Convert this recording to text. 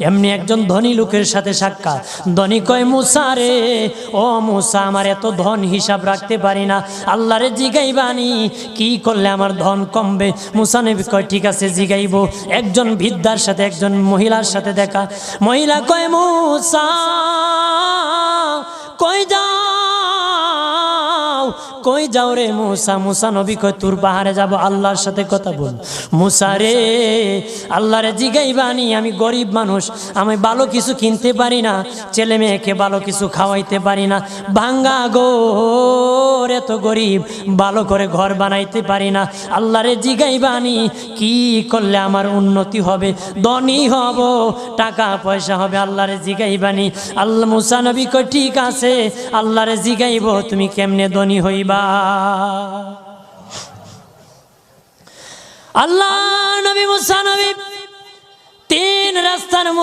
এমনি একজন ধনী লোকের সাথে সাক্ষাৎ। ধনী কয়, মুসা রে, ও মুসা, আমার এত ধন হিসাব রাখতে পারি না। আল্লাহ আল্লাহরে জিগাইবানি, কি করলে আমার ধন কমবে? মুসা নবী কয়, ঠিক আছে, জিগাইব। একজন বৃদ্ধার সাথে, একজন মহিলার সাথে দেখা। মহিলা কয়, মুসা কই যাও রে মুসা? মুসা নবী কয় তোর পাহাড়ে যাব, আল্লাহর সাথে কথা বল। মুসা রে, আল্লাহরে জিগাই বানি আমি গরিব মানুষ, আমি ভালো কিছু কিনতে পারি না, ছেলে মেয়েকে ভালো কিছু খাওয়াইতে পারি না। ভাঙ্গা গোর এত গরিব, ভালো করে ঘর বানাইতে পারি না। আল্লাহরে জিগাইবানি কি করলে আমার উন্নতি হবে? ধনী হব, টাকা পয়সা হবে, আল্লাহরে জিগাইবানি আল্লাহ মুসা নবী কয়, ঠিক আছে, আল্লাহরে জিগাইব, তুমি কেমনে ধনী হইবা? আল্লাহ নবী মুসানবী তিন রাস্তার মোড়ে